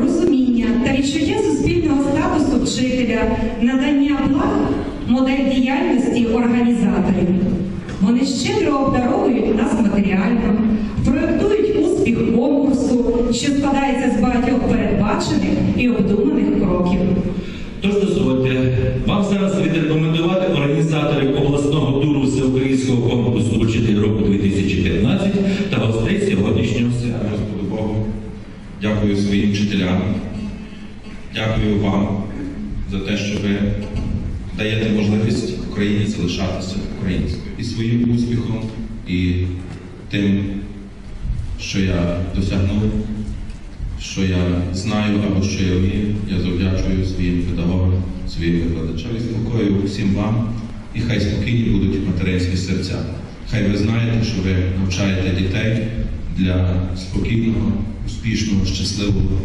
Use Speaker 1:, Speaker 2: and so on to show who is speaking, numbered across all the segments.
Speaker 1: розуміння та відчуття суспільного статусу вчителя, надання благ, модель діяльності організаторів. Вони щедро обдаровують нас матеріально, проєктують успіх конкурсу, що складається з багатьох передбачених і обдуманих кроків.
Speaker 2: Тож дозвольте вам зараз відрекомендувати організаторів обласного туру всеукраїнського конкурсу Учитель року
Speaker 3: своїм вчителям, дякую вам за те, що ви даєте можливість Україні залишатися українською і своїм успіхом, і тим, що я досягнув, що я знаю або що я вмію, я завдячую своїм педагогам, своїм викладачам і спокою всім вам, і хай спокійні будуть материнські серця. Хай ви знаєте, що ви навчаєте дітей для спокійного, успішного, щасливого,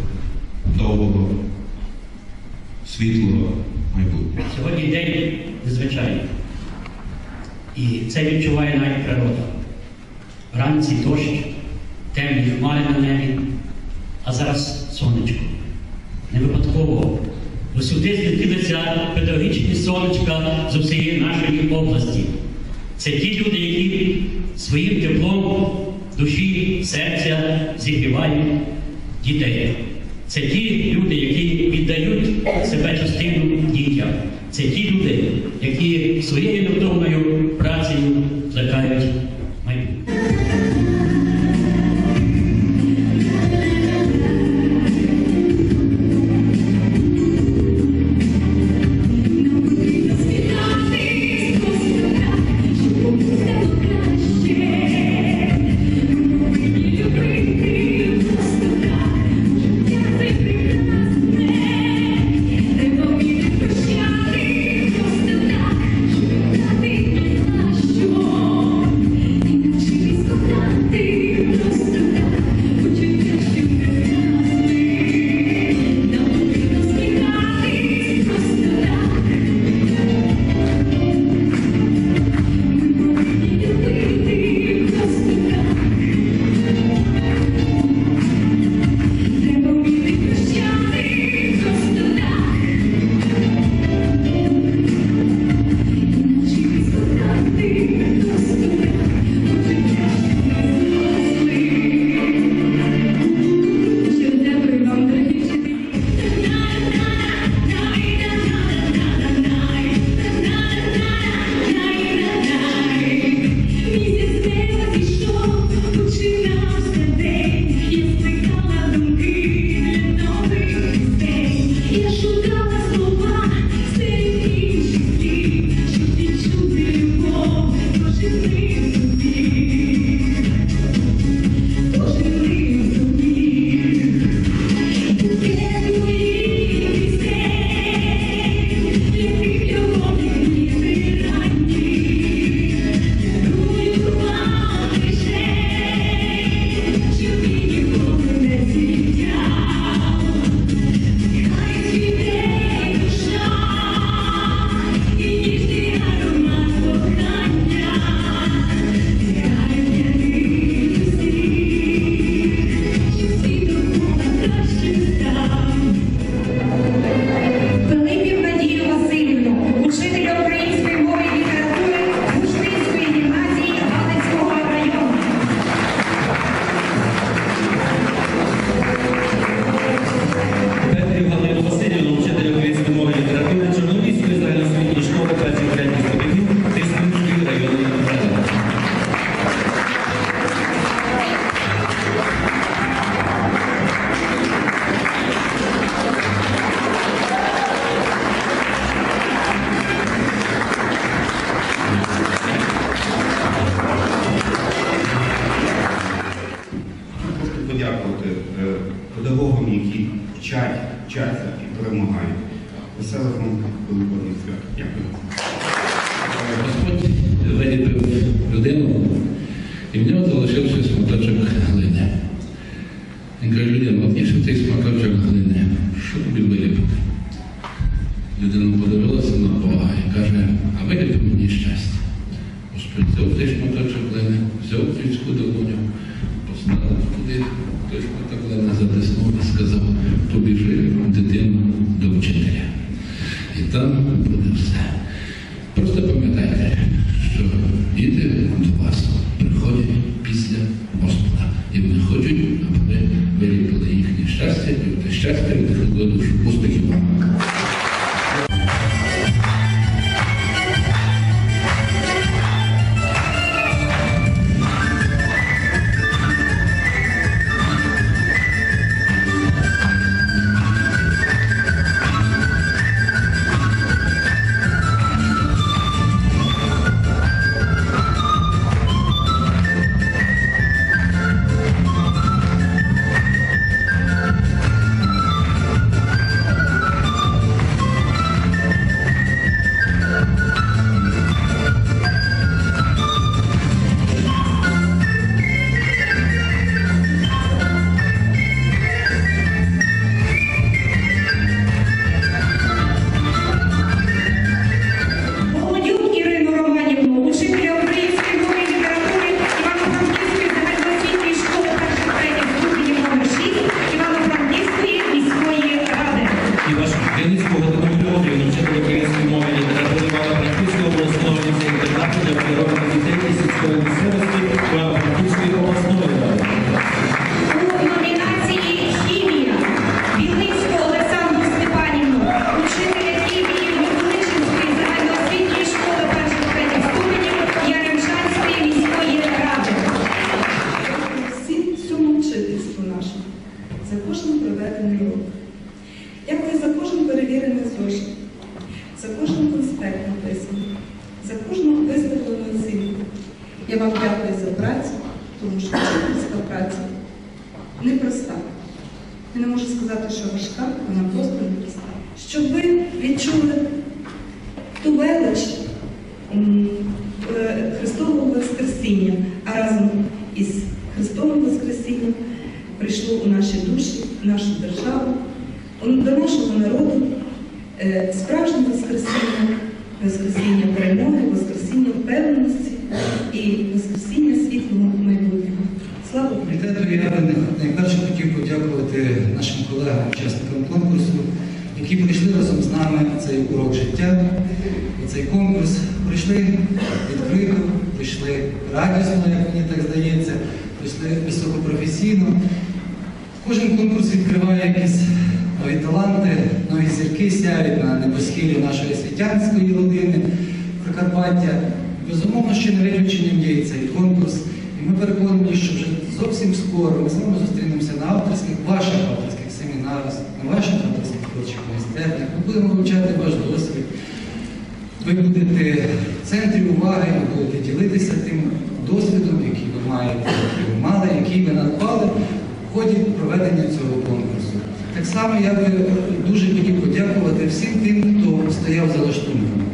Speaker 3: довгого, світлого майбутнього.
Speaker 4: Сьогодні день незвичайний. І це відчуває навіть природа. Вранці дощ, темні хмари на небі, а зараз сонечко. Не випадково. Сюди злетілися педагогічні сонечка з усієї нашої області. Це ті люди, які своїм теплом душі, серця зігрівають дітей. Це ті люди, які віддають себе частину дітям. Це ті люди, які своєю невтомною працею плекають
Speaker 1: Вам
Speaker 5: великодних. Дякую.
Speaker 6: Господь виліпив людину, і в нього залишився сматочок глини. Він каже, людина, от є ще цей сматочок глини, що тобі виліпити? Людина подивилася на Бога і каже, а виліпи мені щастя. Господь взяв цей шматочок глини, взяв людську долоню, поставив туди, той шматок глини затиснув і сказав, тобі
Speaker 7: Então, não podemos estar за кожен проведений урок. Дякую за кожен перевірений зошит, за кожен конспект написаний, за кожну виставлену оцінку. Я вам дякую за працю, тому що вчительська праця непроста. Я не можу сказати, що важка, вона просто непроста. Щоб ви відчули ту велич е, Христового Воскресіння, а разом із Христовим Воскресінням прийшло у наші душі, в нашу державу, до нашого народу е, справжнє Воскресіння, Воскресіння перемоги, Воскресіння впевненості і Воскресіння світлого майбутнього. Слава!
Speaker 8: Комітету я найперше хотів подякувати нашим колегам, учасникам конкурсу, які прийшли разом з нами цей урок життя, цей конкурс. Прийшли відкрито, прийшли радісно, як мені так здається, прийшли високопрофесійно. Кожен конкурс відкриває якісь нові таланти, нові зірки сяють на небосхилі нашої світянської родини Прикарпаття. Безумовно, ще не виключенням є цей конкурс. І ми переконані, що вже зовсім скоро ми з вами зустрінемося на авторських, ваших авторських семінарах, на ваших авторських творчих майстернях. Ми будемо вивчати ваш досвід. Ви будете в центрі уваги, ви будете ділитися тим досвідом, який ви маєте, який ви мали, який ви надбали ході проведення цього конкурсу. Так само я би дуже хотів подякувати всім тим, хто стояв за лаштунками,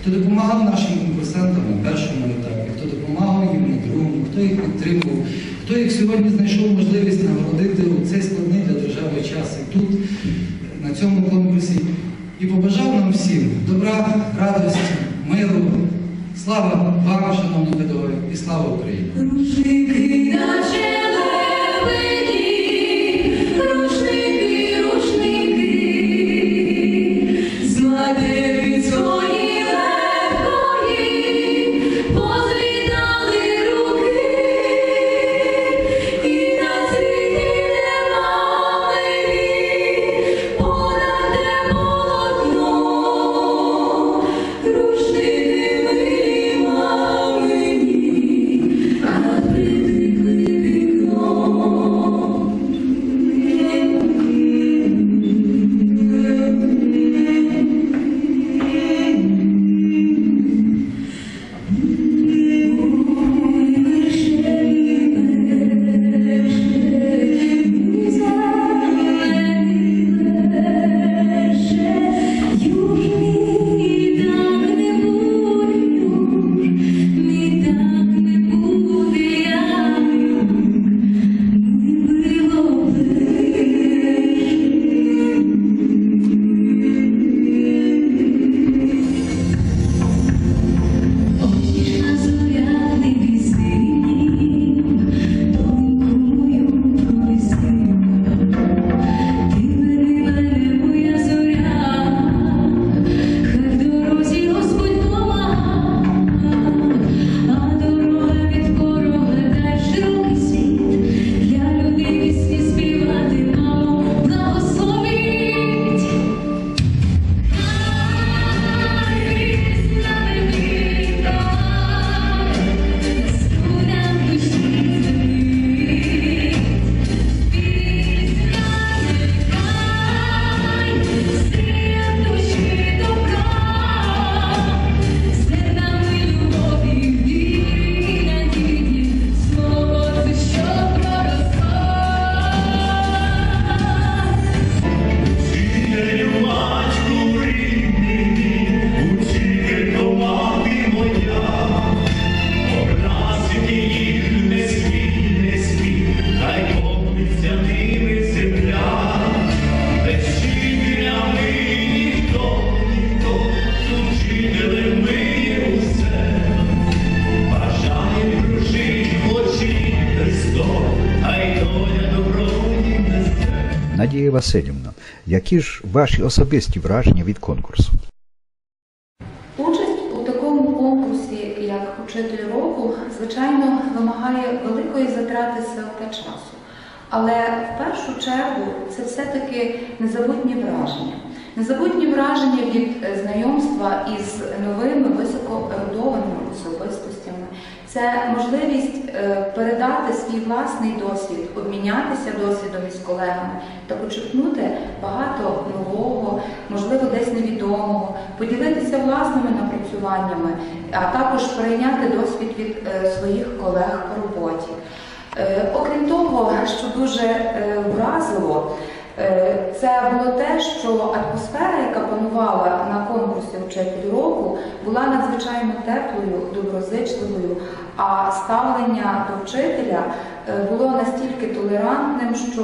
Speaker 8: хто допомагав нашим конкурсантам на першому етапі, хто допомагав їм на другому, хто їх підтримував, хто їх сьогодні знайшов можливість нагородити у цей складний для держави час і тут, на цьому конкурсі. І побажав нам всім добра, радості, миру. Слава вам, шановні педагоги, і слава Україні!
Speaker 9: Надія Васильівна, які ж ваші особисті враження від конкурсу?
Speaker 10: Участь у такому конкурсі, як Учитель року, звичайно, вимагає великої затрати сил та часу. Але в першу чергу це все-таки незабутні враження. Незабутні враження від знайомства із новими високоерудованими особистостями. Це можливість е, передати свій власний досвід, обмінятися досвідом із колегами та почерпнути багато нового, можливо, десь невідомого, поділитися власними напрацюваннями, а також перейняти досвід від е, своїх колег по роботі. Е, Окрім того, що дуже вразило, е, це було те, що атмосфера, яка панувала на конкурсі Вчитель року, була надзвичайно теплою, доброзичливою, а ставлення до вчителя е, було настільки толерантним, що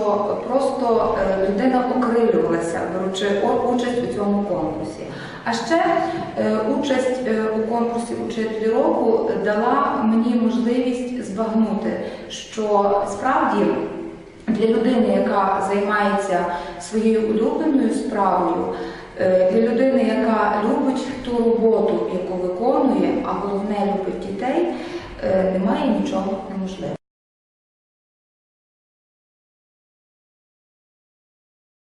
Speaker 10: просто е, людина окрилювалася, беручи участь у цьому конкурсі. А ще е, участь е, у конкурсі Учитель року дала мені можливість збагнути, що справді для людини, яка займається своєю улюбленою справою, е, для людини, яка любить ту роботу, яку виконує, а головне любить дітей, е, немає нічого неможливого.